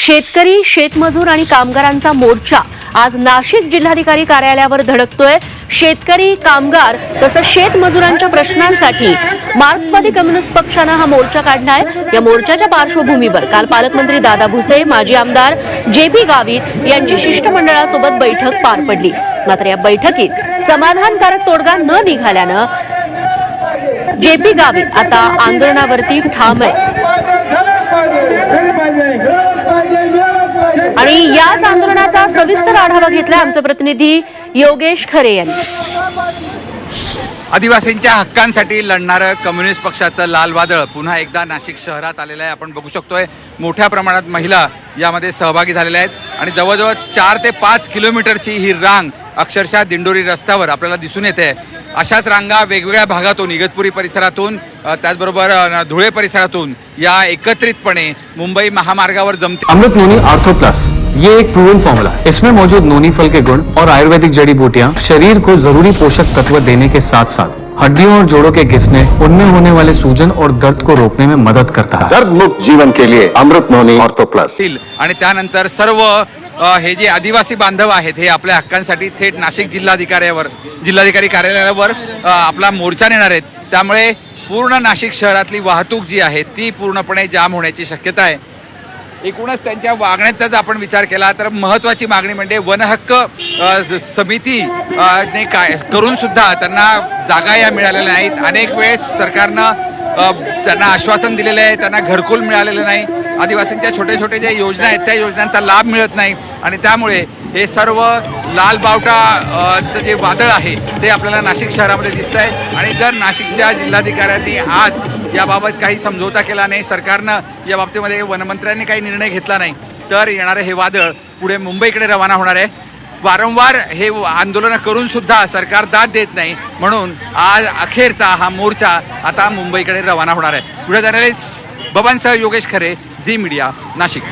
शेतकरी शेतमजूर आणि कामगारांचा मोर्चा आज नाशिक जिल्हाधिकारी कार्यालयावर धडकतोय. शेतकरी कामगार तसंच शेतमजुरांच्या प्रश्नांसाठी मार्क्सवादी कम्युनिस्ट पक्षानं हा मोर्चा काढलाय. या मोर्चाच्या पार्श्वभूमीवर काल पालकमंत्री दादा भुसे माजी आमदार जे पी गावित यांची शिष्टमंडळासोबत बैठक पार पडली. मात्र या बैठकीत समाधानकारक तोडगा न निघाल्यानं जे पी गावित आता आंदोलनावरती ठाम आहे. याच सविस्तर आढावा घेतला आमचे प्रतिनिधी योगेश खरे यांनी. आदिवासींच्या हक्कांसाठी लढणारं कम्युनिस्ट पक्षाचं लाल वादळ पुन्हा एकदा नाशिक शहरात आलेलं आहे. आपण बघू शकतोय मोठ्या प्रमाणात महिला यामध्ये सहभागी झालेल्या आहेत. आणि जवळजवळ चार ते पाच किलोमीटरची ही रांग अक्षरशः दिंडोरी रस्त्यावर आपल्याला दिसून येते. अशाच रांगा वेगवेगळ्या भागातून इगतपुरी परिसरातून त्याचबरोबर धुळे परिसरातून या एकत्रितपणे मुंबई महामार्गावर जमते. अमृत नोनी आर्थो प्लस ये एक प्रूवन फॉर्मूला है। इसमें मौजूद नोनी फल के गुण और आयुर्वेदिक जड़ी बूटियाँ शरीर को जरूरी पोषक तत्व देने के साथ साथ हड्डियों और जोड़ों के घिसने उनमें होने वाले सूजन और दर्द को रोकने में मदद करता है। दर्द मुक्त जीवन के लिए अमृत नोनी ऑर्थो प्लस। असतील आणि त्यानंतर सर्व अ, हे जे आदिवासी बांधव आहेत हे आपल्या हक्कांसाठी थेट नाशिक जिल्हाधिकाऱ्यावर जिल्हाधिकारी कार्यालयावर अ, आपला मोर्चा नेणार आहेत. त्यामुळे पूर्ण नाशिक शहरातली वाहतूक जी आहे ती पूर्णपणे जाम होण्याची शक्यता आहे. एकूणच त्यांच्या वागण्याचा जर आपण विचार केला तर महत्वाची मागणी म्हणजे वनहक्क स- समिती ने काय करून सुद्धा त्यांना जागा या मिळालेल्या नाहीत. अनेक वेळेस सरकारनं त्यांना आश्वासन दिलेलं आहे त्यांना घरकुल मिळालेलं नाही. आदिवासींच्या छोटे छोटे ज्या योजना आहेत त्या योजनांचा लाभ मिळत नाही. आणि त्यामुळे हे सर्व लाल बावटाचं जे वादळ आहे ते आपल्याला नाशिक शहरामध्ये दिसत आहे आणि जर नाशिकच्या जिल्हाधिकाऱ्यांनी आज याबाबत काही समझोता केला नाही. सरकारनं या बाबतीमध्ये वनमंत्र्यांनी काही निर्णय घेतला नाही. तर येणारं हे वादळ पुढे मुंबईकडे रवाना होणार आहे. वारंवार हे आंदोलनं करून सुद्धा सरकार दाद देत नाही. म्हणून आज अखेरचा हा मोर्चा आता मुंबईकडे रवाना होणार आहे. पुढे जाणारे बबांसह योगेश खरे झी मीडिया नाशिक.